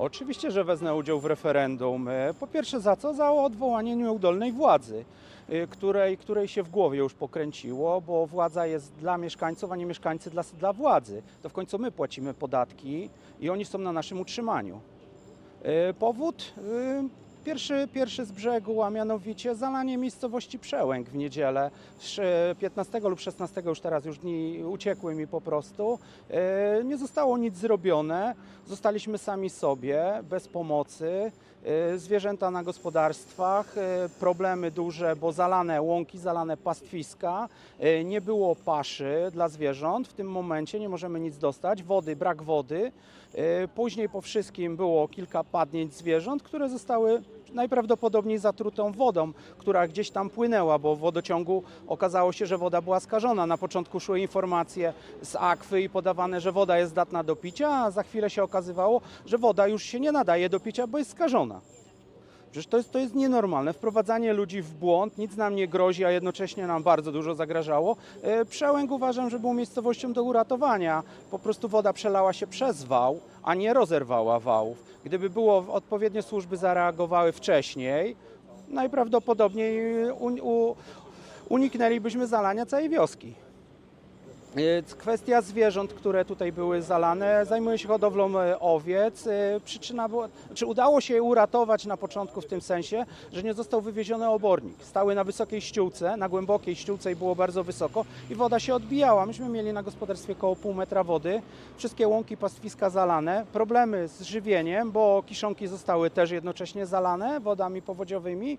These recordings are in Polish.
Oczywiście, że wezmę udział w referendum. E, Po pierwsze za co? Za odwołanie nieudolnej władzy, e, której, której się w głowie już pokręciło, bo władza jest dla mieszkańców, a nie mieszkańcy dla, dla władzy. To w końcu my płacimy podatki i oni są na naszym utrzymaniu. E, Powód? Pierwszy, pierwszy z brzegu, a mianowicie zalanie miejscowości Przełęk w niedzielę sz- 15 lub 16, już teraz już dni uciekły mi po prostu. E, Nie zostało nic zrobione, zostaliśmy sami sobie, bez pomocy. E, Zwierzęta na gospodarstwach, e, problemy duże, bo zalane łąki, zalane pastwiska, nie było paszy dla zwierząt. W tym momencie nie możemy nic dostać, wody, brak wody. Później po wszystkim było kilka padnięć zwierząt, które zostały najprawdopodobniej zatrutą wodą, która gdzieś tam płynęła, bo w wodociągu okazało się, że woda była skażona. Na początku szły informacje z akwy i podawane, że woda jest zdatna do picia, a za chwilę się okazywało, że woda już się nie nadaje do picia, bo jest skażona. Przecież to jest, to jest nienormalne. Wprowadzanie ludzi w błąd, nic nam nie grozi, a jednocześnie nam bardzo dużo zagrażało. E, Przełęg uważam, że był miejscowością do uratowania. Po prostu woda przelała się przez wał, a nie rozerwała wałów. Gdyby było odpowiednie służby zareagowały wcześniej, najprawdopodobniej uniknęlibyśmy zalania całej wioski. E, Kwestia zwierząt, które tutaj były zalane, zajmuję się hodowlą e, owiec. E, Przyczyna była, czy udało się je uratować na początku w tym sensie, że nie został wywieziony obornik. Stały na wysokiej ściółce, na głębokiej ściółce i było bardzo wysoko i woda się odbijała. Myśmy mieli na gospodarstwie około pół metra wody, wszystkie łąki, pastwiska zalane, problemy z żywieniem, bo kiszonki zostały też jednocześnie zalane wodami powodziowymi.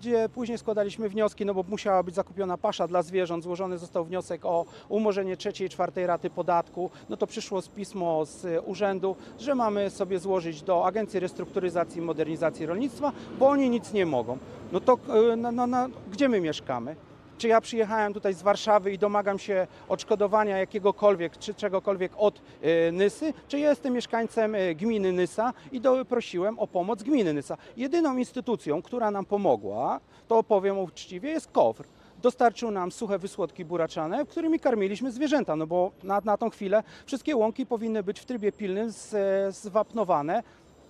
Gdzie później składaliśmy wnioski, no bo musiała być zakupiona pasza dla zwierząt, złożony został wniosek o umorzenie trzeciej czwartej raty podatku, no to przyszło z pismo z urzędu, że mamy sobie złożyć do Agencji Restrukturyzacji i Modernizacji Rolnictwa, bo oni nic nie mogą. No to no, no, no, gdzie my mieszkamy? Czy ja przyjechałem tutaj z Warszawy i domagam się odszkodowania jakiegokolwiek czy czegokolwiek od e, Nysy, czy jestem mieszkańcem e, gminy Nysa i prosiłem o pomoc gminy Nysa. Jedyną instytucją, która nam pomogła, to powiem uczciwie, jest KOWR. Dostarczył nam suche wysłodki buraczane, którymi karmiliśmy zwierzęta, no bo na, na tą chwilę wszystkie łąki powinny być w trybie pilnym zwapnowane.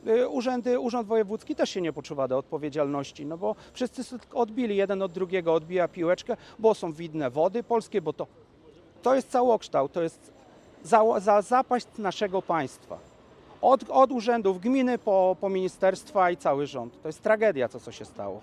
Y, Urzędy, Urząd Wojewódzki też się nie poczuwa do odpowiedzialności, no bo wszyscy odbili jeden od drugiego, odbija piłeczkę, bo są widne wody polskie, bo to, to jest całokształt, to jest za, za zapaść naszego państwa. Od, od urzędów gminy po, po ministerstwa i cały rząd. To jest tragedia, to co się stało.